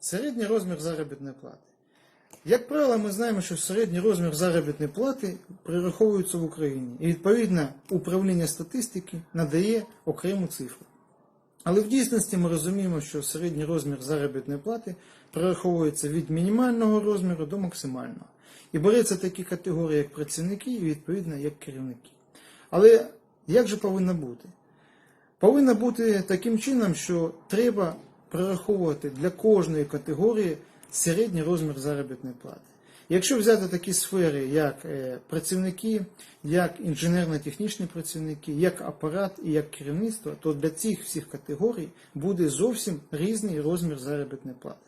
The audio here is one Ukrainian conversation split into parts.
Середній розмір заробітної плати. Як правило, ми знаємо, що середній розмір заробітної плати прираховується в Україні. І відповідно управління статистики надає окрему цифру. Але в дійсності ми розуміємо, що середній розмір заробітної плати прораховується від мінімального розміру до максимального. І береться такі категорії, як працівники, і відповідно як керівники. Але як же повинно бути? Повинно бути таким чином, що треба прораховувати для кожної категорії середній розмір заробітної плати. Якщо взяти такі сфери, як е, працівники, як інженерно-технічні працівники, як апарат і як керівництво, то для цих всіх категорій буде зовсім різний розмір заробітної плати.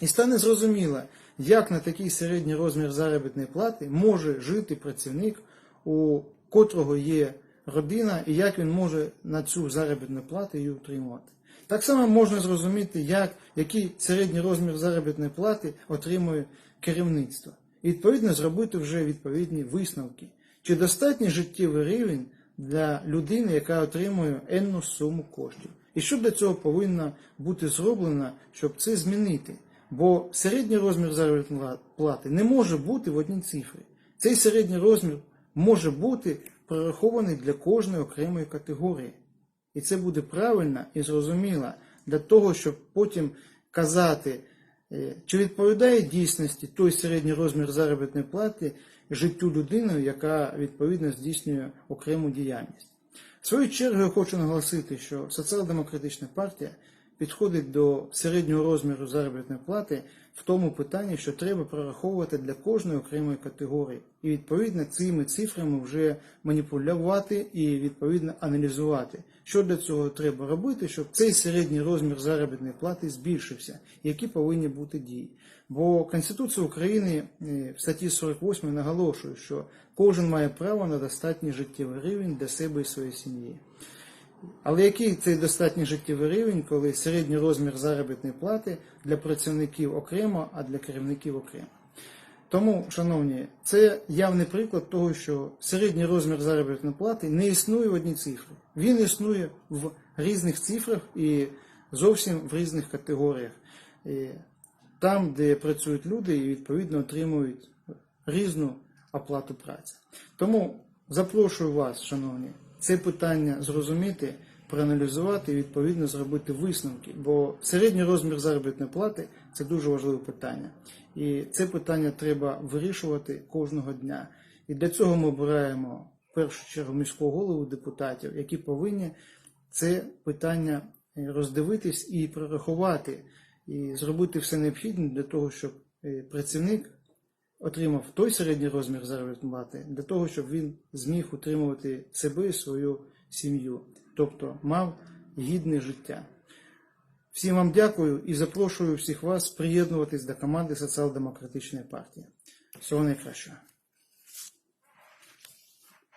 І стане зрозуміло, як на такий середній розмір заробітної плати може жити працівник, у котрого є родина, і як він може на цю заробітну плату її утримувати. Так само можна зрозуміти, як, який середній розмір заробітної плати отримує керівництво. І відповідно зробити вже відповідні висновки. Чи достатній життєвий рівень для людини, яка отримує енну суму коштів? І що для цього повинно бути зроблено, щоб це змінити? Бо середній розмір заробітної плати не може бути в одній цифрі. Цей середній розмір може бути прорахований для кожної окремої категорії. І це буде правильно і зрозуміло для того, щоб потім казати, е, чи відповідає дійсності той середній розмір заробітної плати життю людини, яка відповідно здійснює окрему діяльність. В свою чергу я хочу наголосити, що соціал-демократична партія підходить до середнього розміру заробітної плати в тому питанні, що треба прораховувати для кожної окремої категорії, і відповідно цими цифрами вже маніпулювати і відповідно аналізувати, що для цього треба робити, щоб цей середній розмір заробітної плати збільшився, які повинні бути дії. Бо Конституція України е, в статті 48 наголошує, що кожен має право на достатній життєвий рівень для себе і своєї сім'ї. Але який цей достатній життєвий рівень, коли середній розмір заробітної плати для працівників окремо, а для керівників окремо? Тому, шановні, це явний приклад того, що середній розмір заробітної плати не існує в одній цифрі. Він існує в різних цифрах і зовсім в різних категоріях. Там, де працюють люди і відповідно отримують різну оплату праці. Тому запрошую вас, шановні, це питання зрозуміти, проаналізувати і відповідно зробити висновки. Бо середній розмір заробітної плати це дуже важливе питання. І це питання треба вирішувати кожного дня. І для цього ми обираємо в першу чергу міського голову депутатів, які повинні це питання е, роздивитись і прорахувати, і зробити все необхідне для того, щоб е, працівник отримав той середній розмір заробітної плати для того, щоб він зміг утримувати себе і свою сім'ю, тобто мав гідне життя. Всім вам дякую і запрошую всіх вас приєднуватись до команди Соціал-демократичної партії. Всього найкращого.